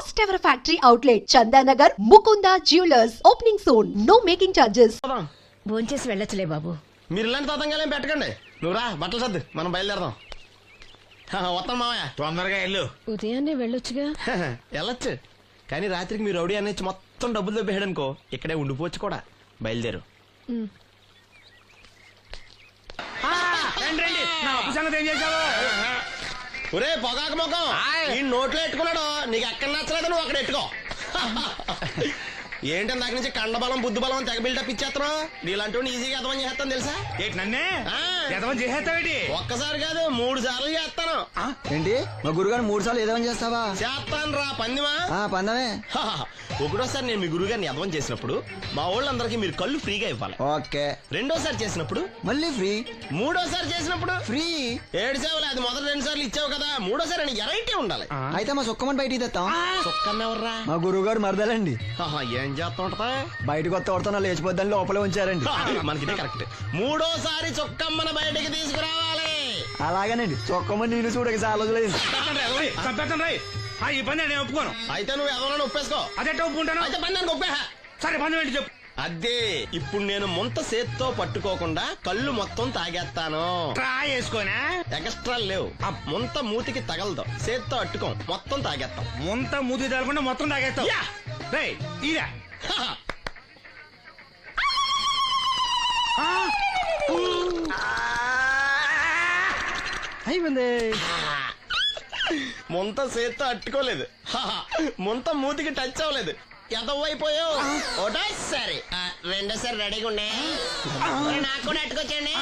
ever factory outlet, Chandanagar, Mukunda Jewelers, opening soon. No making charges. పోదాం. భోంచేసి వెళ్ళొచ్చులే బాబు. మీరు ఇలాంటి తతంగాలేం పెట్టకండి. నువ్వు రా బట్టలు సర్దు. మనం బయలుదేరదాం. వస్తాం మావయ్య. తొందరగా వెళ్ళు. ఉదయాన్నే వెళ్ళొచ్చుగా? వెళ్ళొచ్చు. కానీ రాత్రికి మీరు రౌడీ అనేసి మొత్తం డబ్బులు దొబ్బేయడం అనుకో ఇక్కడే ఉండిపోవచ్చు కూడా. బయలుదేరు. రండి రండి. నా అప్పు సంగతి ఏం చేశావు? ఒరే పొగాకు ముఖం. ఈ నోట్లో ఎట్టుకున్నాడు నీకు ఎక్కడ నచ్చలేదు నువ్వు అక్కడ ఎట్టుకో ఏంటి దాని నుంచి కండబలం బుద్ధి బలం తెగ బిల్డప్ ఇచ్చేస్తున్నావు? నీలాంటి ఈజీగా అర్థం చేస్తాను తెలుసా? ఏంటి నన్నే? ఆ. ఎదవం చేసేస్తావేటి? ఒక్కసారి కాదు మూడు సార్లు చేస్తాను. ఏంటి? మా గురుగారు మూడు సార్లు ఏదేమని చేస్తావా? చేస్తాను రా పందిమా. ఆ పందమే. హాహా. ఒకటోసారి నేను మీ గురువుగారిని అర్థం చేసినప్పుడు మా వాళ్ళందరికీ మీరు కళ్ళు ఫ్రీగా ఇవ్వాలి. ఓకే. రెండోసారి చేసినప్పుడు? మళ్ళీ ఫ్రీ? మూడోసారి చేసినప్పుడు? ఫ్రీ. ఏడు సేవలు అది మొదటి రెండు సార్లు ఇచ్చావు కదా. మూడోసారి అని ఎరైటీ ఉండాలి. అయితే మా సుక్కమని బయటికి తెస్తాం చొక్కన్నెవర్రా మా గురువుగారు మరదలండి. ఆహా, ఏం చేస్తా ఉంటదా? బయటకు వస్తే కొడతా లేచిపోద్దని లోపలే ఉంచారండి. మనకి కరెక్ట్ మూడోసారి చొక్కమ్మన బయటికి తీసుకురావాలి. అలాగేనండి చొక్కమని నేను చూడక చాలా రోజులైంది. ఆ, ఈ పని నేను ఒప్పుకోను. అయితే నువ్వు ఎవరైనా ఒప్పేసుకో. అదే ఒప్పుకుంటాను? అయితే పని సరే పని ఏంటి చెప్పు. అదే ఇప్పుడు నేను ముంత సేత్తో పట్టుకోకుండా కళ్ళు మొత్తం తాగేస్తాను. ట్రై చేసుకోనా ఎక్స్ట్రా లేవు. ఆ. ముంత మూతికి తగలదు. సేత్తో అట్టుకోం. మొత్తం తాగేస్తాం. ముంత మూతి తగలకుండా మొత్తం. రై ఇదా. అయిపోయింది. ముంత సేత్తో అట్టుకోలేదు. హహ. ముంత మూతికి టచ్ అవ్వలేదు. ఎదవైపోయావు ఒకటోసారి ఆ, రెండోసారి రెడీగా ఉండే. మరి నాకు కూడా అట్టుకొచ్చండి?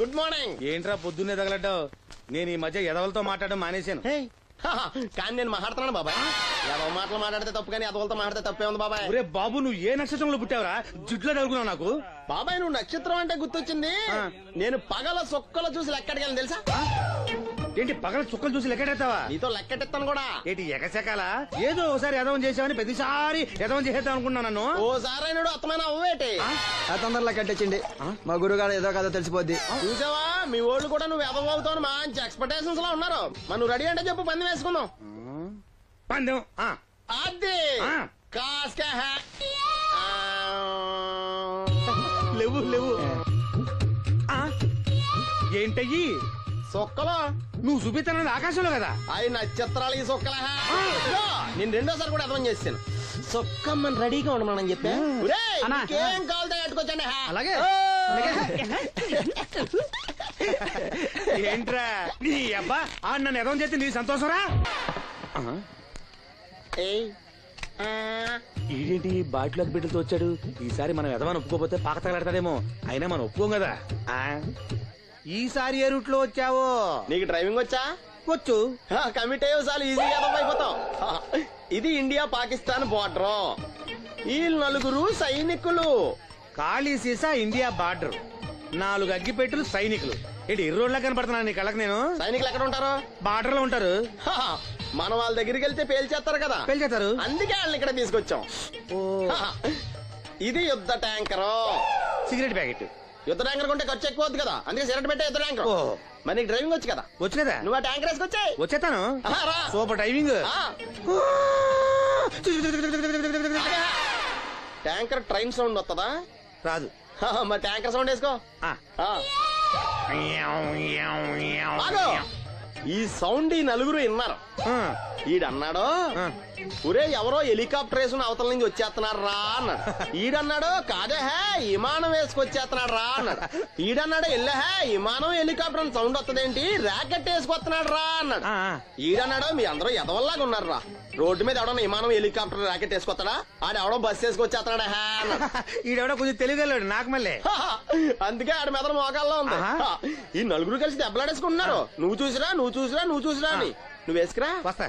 గుడ్ మార్నింగ్ ఏంట్రా పొద్దున్నే తగలడ్డావు? నేను ఈ మధ్య ఎదవలతో మాట్లాడడం మానేశాను. కానీ నేను మాట్లాడుతున్నాను బాబాయ్. ఎదవ మాటలు మాట్లాడితే తప్పు కానీ ఎదవలతో మాట్లాడితే తప్పే ఉంది బాబాయ్. ఒరే బాబు నువ్వు ఏ నక్షత్రంలో పుట్టావురా? జుట్లో తగులుకున్నావు నాకు. బాబాయ్ నువ్వు నక్షత్రం అంటే గుర్తొచ్చింది. నేను పగల సొక్కలు చూసి లెక్కడికి తెలుసా? ఏంటి పగల చుక్కలు చూసి లెక్కెడతావా నీతో లెక్కెట్టిస్తాను కూడా. ఏంటి ఎగసెకాల? ఏదో ఒకసారి ఎదవం చేసావని ప్రతిసారి ఎదవం చేసేద్దాం అనుకున్నా నన్ను. ఓసారి అత్తమైన అవ్వేటి? ఆ? తొందరలో కట్టించండి మా గురుగారు ఏదో కథ తెలిసిపోద్ది. చూసావా? మీ వాళ్ళు కూడా నువ్వు ఎదవవుతావు మంచి ఎక్స్పెక్టేషన్స్లో ఉన్నారు. మరి నువ్వు రెడీ అంటే చెప్పు పంది వేసుకుందాం. పందెం. ఆ, అది. ఆ. కాస్క హే. ఆ. లేవు లేవు. ఏంటయ్యి? సొక్కలో? నువ్వు చూపిస్తానది ఆకాశంలో కదా? అవి నక్షత్రాలు ఈ నేను రెండోసారి కూడా అర్థం చేస్తాను. సొక్కమ్మని రెడీగా ఉండమని చెప్పా. ఒరేయ్, ఇంకేం కావాలి కట్టుకోవచ్చండి అలాగే. ఏంట్రా? నీ అబ్బా ఆ నన్ను ఎదవం చేస్తే నీ సంతోషరా? ఏంటి బాటిలోకి బిడ్డలతో వచ్చాడు? ఈసారి మనం ఎదవని ఒప్పుకోపోతే పాక తగలడతాడేమో. అయినా మనం ఒప్పుకోం కదా. ఆ? ఈసారి ఏ రూట్లో వచ్చావో? నీకు డ్రైవింగ్ వచ్చా? వచ్చు. కమిట్ అయ్యే సార్లు ఈజీగా అయిపోతాం. ఇది ఇండియా పాకిస్తాన్ బోర్డర్. ఈ నలుగురు సైనికులు. ఖాళీ సీసా ఇండియా బార్డర్. నాలుగు అగ్గిపెట్టులు సైనికులు. ఏంటి ఇరు రోడ్లా కనపడుతున్నా నీ కళ్ళకి నేను? సైనికులు ఎక్కడ ఉంటారు? బార్డర్లో ఉంటారు మన వాళ్ళ దగ్గరికి వెళ్తే పేల్చేస్తారు కదా. పెళ్చేస్తారు అందుకే వాళ్ళని ఇక్కడ తీసుకొచ్చాం. ఇది యుద్ధ ట్యాంకరు. Cigarette packet. యుద్ధ ట్యాంకర్ కొంటే ఖర్చు ఎక్కువ అవుతుంది కదా అందుకే సిగరెట్ పెట్టే యుద్ధ ట్యాంకర్. మరి నీకు డ్రైవింగ్ వచ్చు కదా వచ్చు కదా నువ్వు ఆ ట్యాంకర్ వేసుకొచ్చాయి వచ్చేస్తాను. Super timing tanker train sound వస్తుందా రాదు మరి ట్యాంకర్ సౌండ్ వేసుకో ఆ. ఆ. ఆగు. ఈ సౌండ్ ఈ నలుగురు విన్నారు ఆ. ఈడన్నాడు ఆ. ఒరే ఎవరో హెలికాప్టర్ వేసుకుని అవతల నుంచి వచ్చేస్తున్నారు రా అన్నాడు. ఈడన్నాడు కాదే హే విమానం వేసుకొచ్చేస్తున్నాడు రా అన్నాడు. ఈడన్నాడు ఎల్లే హే విమానం హెలికాప్టర్ అని సౌండ్ వస్తుందేంటి ర్యాకెట్ వేసుకొస్తున్నాడు రా అన్నాడు. ఈడన్నాడు మీ అందరూ ఎదవల్లాగా ఉన్నారు రా రోడ్డు మీద ఎవడో విమానం హెలికాప్టర్ ర్యాకెట్ వేసుకొస్తాడా ఆడ ఎవడో బస్ వేసుకొచ్చేస్తున్నాడా హే అన్నాడు. ఈడెవడో కొంచెం తెలియగలడు నాకు మళ్ళీ. అందుకే ఆడ మీద మోకాల్లో ఉంది. ఈ నలుగురు కలిసి దెబ్బలాడేసుకుంటున్నారు. నువ్వు చూసిరా నువ్వు చూసిరా నువ్వు చూసిరా అని. నువ్వు వేసుకురా. వస్తా.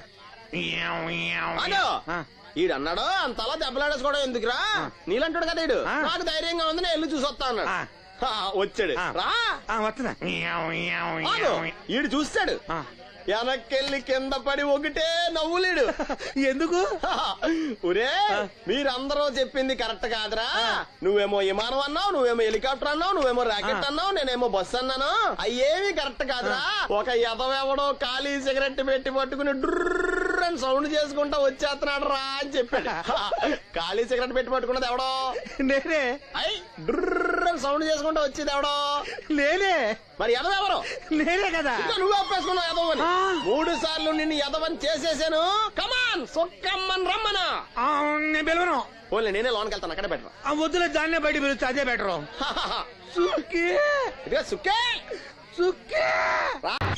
అదో ఆ. ఈడన్నాడు అంతలా దెబ్బలాడేసుకోవడం ఎందుకురా? నీలంటాడు కదా ఈడు. నాకు ధైర్యంగా ఉంది నేను వెళ్ళి చూసొస్తా అన్నాడు. వచ్చాడు. రా. వస్తున్నా. ఈడు చూస్తాడు. వెనక్కెళ్ళి కింద పడి ఒకటే నవ్వులేడు. ఎందుకు? ఒరే మీరందరూ చెప్పింది కరెక్ట్ కాదురా. నువ్వేమో విమానం అన్నావు నువ్వేమో హెలికాప్టర్ అన్నావు నువ్వేమో రాకెట్ అన్నావు నేనేమో బస్ అన్నాను. అయ్యేమి కరెక్ట్ కాదురా. ఒక ఎదవెవడో ఖాళీ సిగరెట్ పెట్టి పట్టుకుని అని సౌండ్ చేసుకుంటా వచ్చేస్తున్నాడు రా అని చెప్పాడు. ఖాళీ సిగరెట్ పెట్టి పట్టుకున్నది ఎవడో? నేనే. అయ్ సౌండ్ చేసుకుంటా వచ్చేది ఎవడో? నేనే. మరి ఎదవెవరు నేనే కదా. నువ్వు ఒప్పేసుకున్నావు ఎదవని. మూడు సార్లు నిన్ను ఎదవని చేసేసాను. కమాన్ సొక్కమ్మన్ రమ్మనా. ఆ, నేను పిలవను. ఓన్లీ నేనే లోన్కి వెళ్తాను అక్కడే బెటర్ ఆ వద్దులే దాన్నే బయట పిలుస్తా అదే బెటరు. సుక్కి ఇదిగో సుక్కే సుక్కి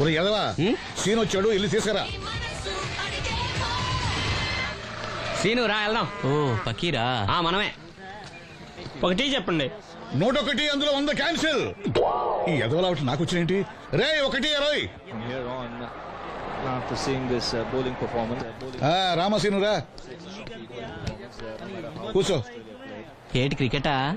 ఒరే ఎదవా సీన్ వచ్చాడు వెళ్ళి తీసుకురా సీను రా వెళ్దాం. ఓ పకీరా. ఆ మనమే. ఒకటి చెప్పండి. నూట ఒకటి అందులో వంద క్యాన్సిల్. ఈ ఎదవలా ఒకటి నాకు వచ్చినేంటి రే ఒకటి ఇరవై రామసీను రా. కూర్చో. ఏటి క్రికెటా.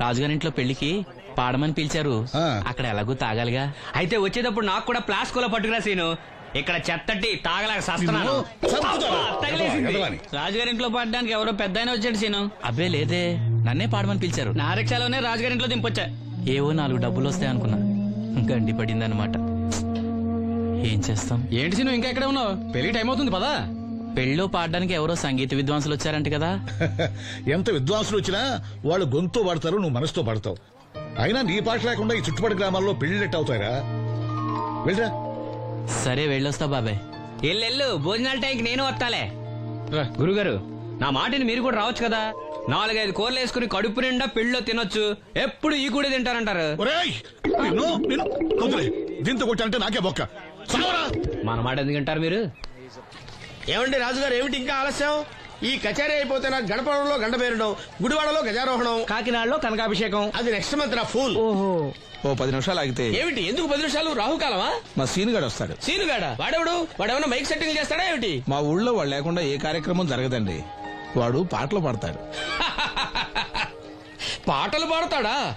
రాజుగారింట్లో పెళ్ళికి పాడమని పిలిచారు. అక్కడ ఎలాగూ తాగాలిగా. అయితే వచ్చేటప్పుడు నాకు కూడా ప్లాస్కోలో పట్టుకురా సీను. ఇక్కడ చెత్తటి తాగలేక సస్తున్నాను. రాజుగారింట్లో పడడానికి ఎవరో పెద్ద వచ్చాడు సీను. అబ్బే లేదే. నన్నే పాడమని పిలిచారు. నా రిక్షాలోనే రాజుగారింట్లో దింపొచ్చా. ఏవో నాలుగు డబ్బులు వస్తాయి అనుకున్నా. గండి పడిందనమాట ఏం చేస్తాం? ఏంటి సీను ఇంకా ఎక్కడ ఉన్నావు? పెళ్ళి టైం అవుతుంది పదా? పెళ్ళిలో పాడడానికి ఎవరో సంగీత విద్వాంసులు వచ్చారంట కదా. ఎంత విద్వాంసులు వచ్చినా వాళ్ళు గొంతు పడతారు నువ్వు మనసుతో పడతావు. అయినా నీ పాట లేకుండా ఈ చుట్టుపక్కల గ్రామాల్లో పెళ్ళిళ్ళెట్ అవుతాయిరా. వెళ్ళరా. సరే వెళ్ళొస్తా బాబాయ్. ఎల్లెళ్ళు భోజనాల టైంకి నేను వస్తాలే. గురుగారు. నా మాటిని మీరు కూడా రావచ్చు కదా. నాలుగైదు కూరలు వేసుకుని కడుపు నిండా పెళ్ళిలో తినొచ్చు. ఎప్పుడు ఈ కూడా తింటారంటారు. దీంతో కొట్టాలంటే నాకే బొక్క. మన మాట ఎందుకు తింటారు మీరు? ఏమండి రాజుగారు ఏమిటి ఇంకా ఆలస్యం? ఈ కచేరీ అయిపోతే నాకు గణపవరంలో గండ పేరడం గుడివాడలో గజారోహణం. కాకినాడలో కనకాభిషేకం. అది నెక్స్ట్ మంత్ నా ఫూల్. ఓహో. ఓ పది నిమిషాలు ఆగితే ఏమిటి? ఎందుకు పది నిమిషాలు? రాహుకాలమా? మా సీనుగాడు వస్తాడు. సీనుగాడ? వాడెవడు? వాడేమన్నా మైక్ సెట్టింగ్ చేస్తాడా ఏమిటి? మా ఊళ్ళో వాడు లేకుండా ఏ కార్యక్రమం జరగదండి. వాడు పాటలు పాడతాడు. పాటలు పాడతాడా?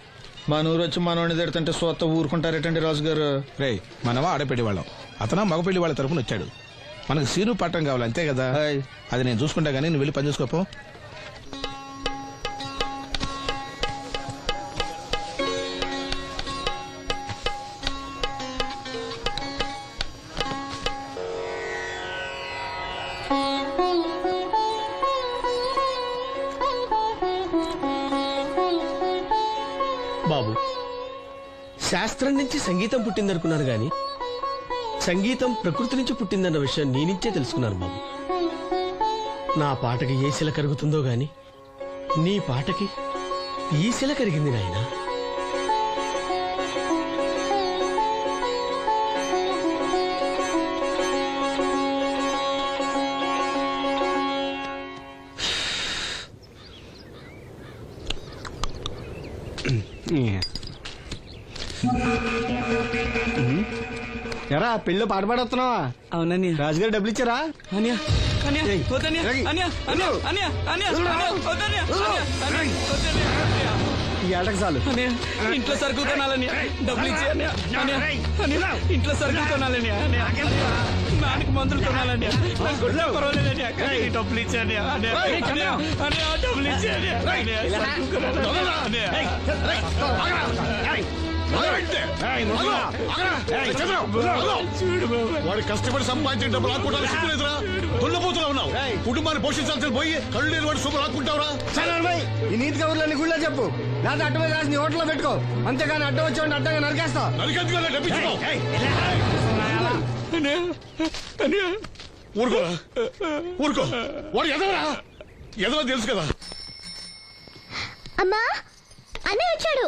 మన ఊరు వచ్చి మనోడిని తిడుతుంటే సొత్త ఊరుకుంటారేటండి రాజు గారు రే మనమా ఆడపెళ్ళి వాళ్ళం. అతను మగ పెళ్ళి వాళ్ళ తరపున వచ్చాడు. మనకు సీను పట్టం కావాలి అంతే కదా? అది నేను చూసుకుంటా గానీ నువ్వు వెళ్ళి పని చూసుకోపో. శాస్త్రం నుంచి సంగీతం పుట్టిందనుకున్నాను గాని సంగీతం ప్రకృతి నుంచి పుట్టిందన్న విషయం నేనించే తెలుసుకున్నాను బాబు. నా పాటకి ఏ శిల కరుగుతుందో గాని నీ పాటకి ఈ శిల కరిగింది నాయనా. పెళ్ళి పాట పాడుతున్నావా అవునని రాజుగారు డబ్బులు ఇచ్చారా అన్యా అన్యా ఏయ్, వద్దన్యా ఏయ్. అన్యా అన్యా అన్యా అన్యా అన్యా వద్దన్యా అన్యా అన్యా వద్దన్యా అన్యా ఈ ఏటకు చాలు ఇంట్లో సరుకులు కొనాలని డబ్బులు ఇచ్చి ఇంట్లో సరుకులు కొనాలని నాన్నకి మందులు కొనాలని పర్వాలేదని డబ్బులు ఇచ్చి అన్నయ్య, అన్నయ్య, అన్నయ్య, అన్నయ్య, డబ్బులు ఇచ్చి వాడు కష్టపడి సంపాదించిన డబ్బు రాకుండా సిగ్గులేదురా దున్నపోతున్నా ఉన్నావు. కుటుంబాన్ని పోషించాల్సిన పోయి కళ్ళు లేని వాడు శుభ్ర రాకుంటావురా ఈ నీతి కబుర్లన్నీ గుళ్ళో చెప్పు. లేదా అడ్డమే రాసి నీ హోటల్లో పెట్టుకో. అంతేగాని అడ్డం వచ్చి అడ్డంగా నరికేస్తా. ఊరుకోరా ఊరుకో. వాడు ఎదవరా? ఎదవ తెలుసు కదా. అమ్మా అన్నయ్య వచ్చాడు.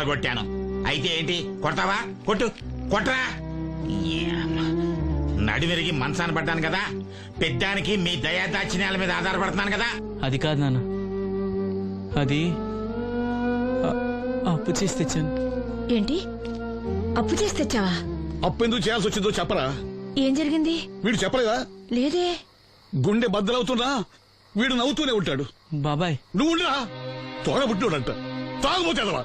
పగలగొట్టాను. అయితే ఏంటి? కొడతావా? కొట్టు. కొట్టరా. నడివిరిగి మంచాన పడ్డాను కదా. పెద్దానికి మీ దయా దాచిన్యాల మీద ఆధారపడుతున్నాను కదా. అది కాదు నాన్న. అది అప్పు చేసి తెచ్చాను. ఏంటి? అప్పు చేసి తెచ్చావా? అప్పెందుకు చేయాల్సి వచ్చిందో చెప్పరా? ఏం జరిగింది? వీడు చెప్పలేదా? లేదే. గుండె బద్దలవుతున్నా వీడు నవ్వుతూనే ఉంటాడు. బాబాయ్. నువ్వు ఉండరా? తోడబుట్టినోడంట తాగుపోతేదవా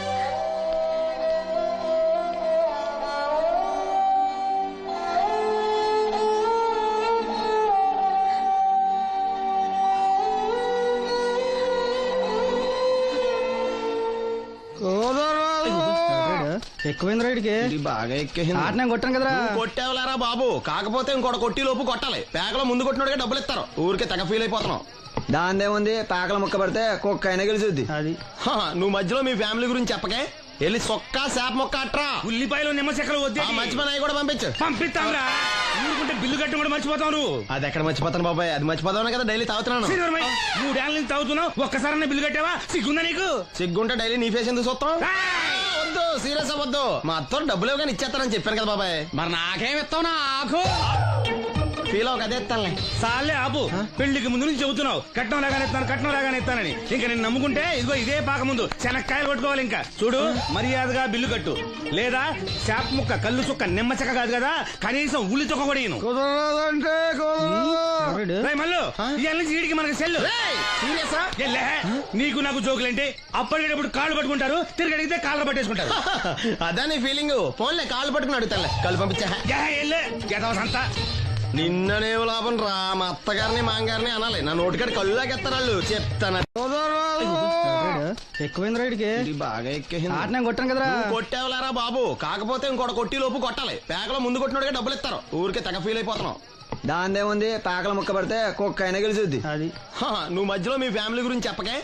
ఎక్కువైంది రైడ్కి బాగా ఎక్కేసింది. ఆటనే కొట్టాను కదరా. కొట్టేవలేరా బాబు? కాకపోతే ఇంకోటి కొట్టి లోపు కొట్టాలి. పేకలో ముందు కొట్టినోడిగా డబ్బులు ఇస్తారు. ఊరికే తెగ ఫీల్ అయిపోతున్నావు. దాందేముంది? పేకల ముక్క పడితే కుక్క అయినా గెలిచుద్ది. అది. నువ్వు మధ్యలో మీ ఫ్యామిలీ గురించి చెప్పకే. వెళ్ళి సొక్క శాప మొక్క అట్రా. ఉల్లిపాయలు నిమ్మచెక్కలు వద్దే ఆ మంచి పని కూడా పంపించు. పంపిస్తాంరా. ఊరుకుంటే బిల్లు కట్టడం కూడా మర్చిపోతావు నువ్వు. అది ఎక్కడ మర్చిపోతాను బాబాయ్? అది మర్చిపోతాను కదా డైలీ తాగుతున్నాను. మూడేళ్ళ నుంచి తాగుతున్నావు. ఒక్కసారన్నా బిల్లు కట్టావా? సిగ్గుందా నీకు? సిగ్గుంటే డైలీ నీ ఫేస్ ఎందుకు చూస్తాం! వద్దు సీరియస్ అవ్వద్దు. మా అత్త డబ్బులు ఇవ్వగానే ఇచ్చేస్తానని చెప్పాను కదా బాబాయ్. మరి నాకేం ఇస్తావు? నాకు ఫీల్ అవ్వక అదే సాలే ఆపు. పెళ్ళికి ముందు నుంచి చెబుతున్నావు. కట్నం లాగానే ఇస్తాను కట్నం లాగానే ఇస్తానని. ఇంకా నేను నమ్ముకుంటే ఇదిగో ఇదే పాక ముందు. శనక్కాయలు కొట్టుకోవాలి ఇంకా. చూడు మర్యాదగా బిల్లు కట్టు. లేదా చేప ముక్క కళ్ళు చుక్క నిమ్మ చెక్క కాదు కదా కనీసం ఉల్లి తొక్క కూడా ఇయ్యను. కుదరదంటే రేయ్ మల్లు ఇవాళ నుంచి వీడికి మనకి సెల్లు. సీరియసా? ఎల్లే నీకు నాకు జోకులేంటి అప్పటికేటప్పుడు కాళ్ళు పట్టుకుంటారు తిరిగి అడిగితే కాళ్ళు పట్టేసుకుంటారు. అదే నీ ఫీలింగ్ ఫోన్లే కాలు పట్టుకుని అడుగుతానులే. కాలు పంపించా గెదవసంతా నిన్ననేం లాభం రా. మా అత్తగారిని మాంగారిని అనాలి. నా నోటికాడ కళ్ళు లాగెత్తారు వాళ్ళు. చెప్తాను. ఎక్కువైంది రైడ్కి బాగా ఎక్కేసింది. ఆటనే కొట్టాను కదరా. నువ్వు కొట్టేవలేరా బాబు? కాకపోతే ఇంకోటి కొట్టి లోపు కొట్టాలి. పేకలో ముందు కొట్టినోడిగా డబ్బులు ఇస్తారు. ఊరికే తెగ ఫీల్ అయిపోతున్నావు. దాందేముంది? పేకల ముక్క పడితే కుక్క అయినా గెలిచుద్ది. అది. నువ్వు మధ్యలో మీ ఫ్యామిలీ గురించి చెప్పకే.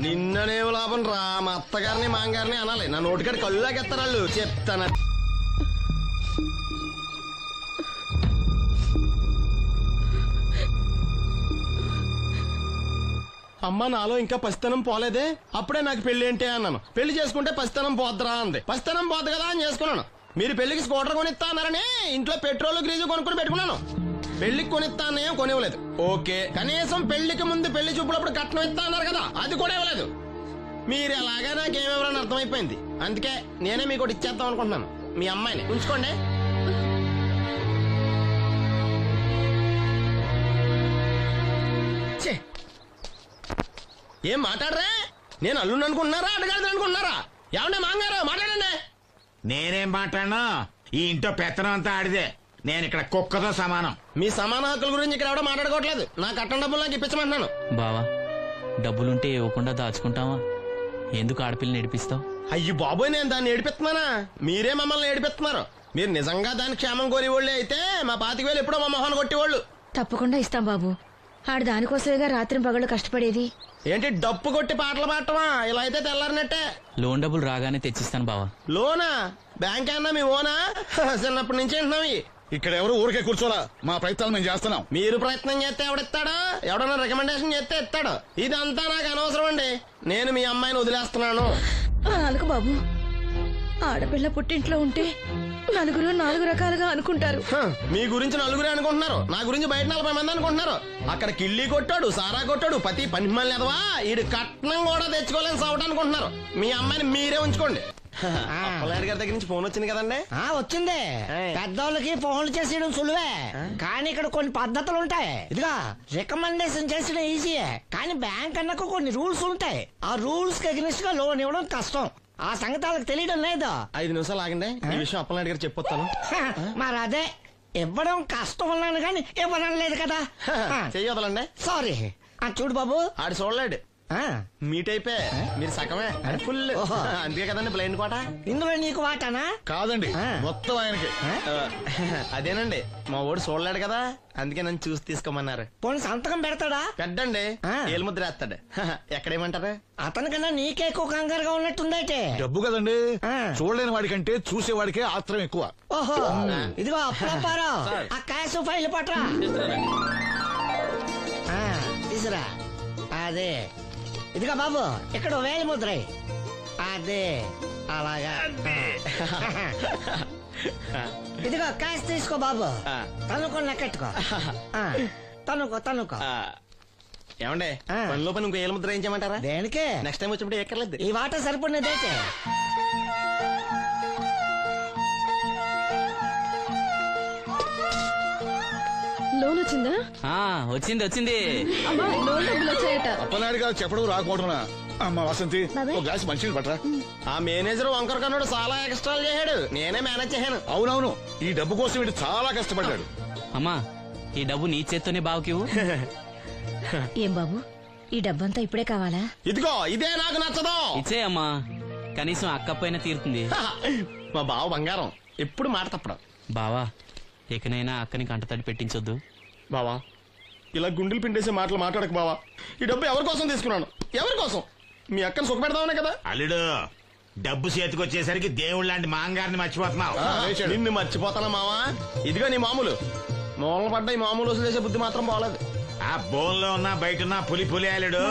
నిన్ననేం లాభం రా. మా అత్తగారిని మాంగారిని అనాలి. నా నోటికాడ కళ్ళు లాగెత్తారు వాళ్ళు చెప్తాను. అమ్మ నాలో ఇంకా పసితనం పోలేదే? అప్పుడే నాకు పెళ్ళి ఏంటి అన్నాను. పెళ్ళి చేసుకుంటే పసితనం పోద్దరా అంది. పసితనం పోద్దు కదా అని చేసుకున్నాను. మీరు పెళ్ళికి స్కూటర్ కొనిస్తా అన్నారని ఇంట్లో పెట్రోల్ గ్రీజు కొనుక్కొని పెట్టుకున్నాను. పెళ్ళికి కొనిస్తా అన్నయ్య కొనివ్వలేదు. ఓకే. కనీసం పెళ్ళికి ముందు పెళ్ళి చూపులప్పుడు కట్నం ఇస్తా అన్నారు కదా అది కూడా ఇవ్వలేదు. మీరు ఎలాగా నాకేమెవరని అర్థమైపోయింది. అందుకే నేనే మీకు ఒకటి ఇచ్చేద్దాం అనుకుంటున్నాను. మీ అమ్మాయిని. ఉంచుకోండి. ఛే! ఏం మాట్లాడరా? నేను అల్లుండి అనుకుంటున్నారా అడగాలి అనుకుంటున్నారా? ఏమంటే మాంగారు మాట్లాడండి. నేనేం మాట్లాడను? ఈ ఇంట్లో పెత్తనం అంతా ఆడిదే. నేను ఇక్కడ కుక్కతో సమానం. మీ సమాన హక్కుల గురించి ఇక్కడ ఎవడో మాట్లాడుకోవట్లేదు. నా కట్టం డబ్బులు నాకు ఇప్పించమంటున్నాను. బావా డబ్బులుంటే ఇవ్వకుండా దాచుకుంటావా? ఎందుకు ఆడపిల్లని నడిపిస్తావు అయ్యి బాబోయ్ నేను దాన్ని ఏడిపిస్తున్నానా? మీరే మమ్మల్ని ఏడిపిస్తున్నారు. మీరు నిజంగా దాని క్షేమం కోరేవాళ్ళే అయితే మా పాతిక వేలు ఎప్పుడో మా మొహాన్ని కొట్టేవాళ్ళు. తప్పకుండా ఇస్తాం బాబు. ఆడు దానికోసమేగా రాత్రి పగళ్ళు కష్టపడేది. ఏంటి డప్పు కొట్టి పాటలు పాడటమా? ఇలా అయితే తెల్లారినట్టే. లోన్ డబ్బులు రాగానే తెచ్చిస్తాను బావా. లోనా? బ్యాంక్ అన్నా మీ ఓనా? చిన్నప్పటి నుంచి వింటున్నాం ఇవి. ఇక్కడ ఎవరు ఊరికే కూర్చోలా? మా ప్రయత్నాలు మేము చేస్తున్నాం. మీరు ప్రయత్నం చేస్తే ఎవడిస్తాడా? ఎవడన్నా రికమెండేషన్ చేస్తే ఇస్తాడు? ఇదంతా నాకు అనవసరం అండి. నేను మీ అమ్మాయిని వదిలేస్తున్నాను. అనుకు బాబు ఆడపిల్ల పుట్టింట్లో ఉంటే నలుగురు నాలుగు రకాలుగా అనుకుంటారు. హ, మీ గురించి నలుగురే అనుకుంటున్నారు. నా గురించి బయట నలభై మంది అనుకుంటున్నారు. అక్కడ కిళ్ళి కొట్టాడు సారా కొట్టాడు పతి పని మళ్ళీ ఎదవా? ఈడు కట్నం కూడా తెచ్చుకోలేని సవట అనుకుంటున్నారు. మీ అమ్మాయిని మీరే ఉంచుకోండి. అప్పలనాయుడు గారి దగ్గర నుంచి ఫోన్ వచ్చింది కదండి? ఆ వచ్చింది. పెద్దోళ్ళకి ఫోన్లు చేసేయడం సులువే. కానీ ఇక్కడ కొన్ని పద్ధతులు ఉంటాయి. ఇదిగా రికమెండేషన్ చేసడం ఈజీయే కానీ బ్యాంక్ అన్నకు కొన్ని రూల్స్ ఉంటాయి. ఆ రూల్స్కి అగ్నిస్ట్గా లోన్ ఇవ్వడం కష్టం. ఆ సంగతి వాళ్ళకి తెలియడం లేదు. ఐదు నిమిషాలు ఆగండి. ఈ విషయం అప్పలనాయుడు గారు చెప్పొస్తాను. మరి అదే ఇవ్వడం కష్టం ఉన్నాను కానీ ఇవ్వడం లేదు కదా. చెయ్యొదలండి సారీ. ఆ చూడు బాబు. ఆడు చూడలేడు. ఆ, మీట్ అయిపోయి మీరు సగమే. ఫుల్. ఓహో. అందుకే కదండి బ్లైండ్ కోట. ఇందులో నీకు వాటానా? కాదండి. మొత్తం ఆయనకి. అదేనండి. మా ఓడు చూడలేడు కదా. అందుకే నన్ను చూసి తీసుకోమన్నారు. పోనీ సంతకం పెడతాడా? పెద్దండి. ఆ. ఏలు ముద్ర వేస్తాడు. ఎక్కడేమంటారు? అతనికన్నా నీకే ఎక్కువ కంగారుగా ఉన్నట్టుందైతే. డబ్బు కదండి. చూడలేని వాడికంటే చూసేవాడికే ఆత్రం ఎక్కువ. ఓహో. ఇదిగో అప్పుడప్పారావు ఆ క్యాష్ ఫైల్ పట్రా. ఆ, తీసురా. అదే. ఇదిగో బాబు ఇక్కడ వేలి ముద్రై. అదే అలాగా. ఇదిగో క్యాష్ తీసుకో బాబు. తనుకో లెక్కెట్టుకో. ఆ, తనుకో తనుకో. ఏమండి. పనిలో పని ఇంకో ఏలు ముద్ర ఏం చేయమంటారా దేనికే? నెక్స్ట్ టైం వచ్చినప్పుడు ఎక్కర్లేదు. ఈ వాట సరిపడినదైతే లోన్ వచ్చిందా? ఆ, వచ్చింది వచ్చింది. అమ్మా లోన్ డబ్బులు వచ్చాయట. అప్పనాయుడు గారు చెప్పడం రాకపోవడం అమ్మ వసంతి. ఒక గ్లాస్ మంచినీళ్ళు పట్టరా. ఆ మేనేజర్ వంకర కన్నాడు చాలా ఎక్స్ట్రాలు చేశాడు. నేనే మేనేజ్ చేశాను. అవునవును ఈ డబ్బు కోసం వీడు చాలా కష్టపడ్డాడు. అమ్మా ఈ డబ్బు నీ చేత్తోనే బావుకివు ఏం బాబు ఈ డబ్బంతా ఇప్పుడే కావాలా? ఇదిగో ఇదే నాకు నచ్చదు. ఇచ్చే అమ్మా కనీసం అక్క పైన తీరుతుంది. మా బావ బంగారం ఎప్పుడు మాట తప్పడం. బావా ఇకనైనా అక్కని కంటతడి పెట్టించొద్దు. బావా ఇలా గుండెలు పిండేసే మాటలు మాట్లాడక బావా. ఈ డబ్బు ఎవరి కోసం తీసుకున్నాను? ఎవరి కోసం? మీ అక్కను సుఖపెడదామనే కదా? అల్లుడు డబ్బు చేతికొచ్చేసరికి దేవుడు లాంటి మాంగారిని మర్చిపోతున్నావు. నిన్ను మర్చిపోతానా మావా? ఇదిగో నీ మామూలు. మూలన పడ్డ ఈ మామూలు వసూలు చేసే బుద్ధి మాత్రం బాగలేదు ఆ బోన్లో ఉన్న బయట ఉన్న పులి పులి అల్లుడు.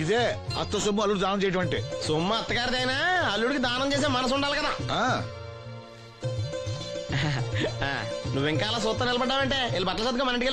ఇదే అత్త సొమ్ము అల్లుడు దానం చేయడం అంటే. సొమ్ము అత్తగారిదైనా అల్లుడికి దానం చేసే మనసు ఉండాలి కదా. నువ్వు ఇంకా అలా సూత్రం నిలబడ్డావంటే వీళ్ళు బట్టలు సర్దుగా మన ఇంటికి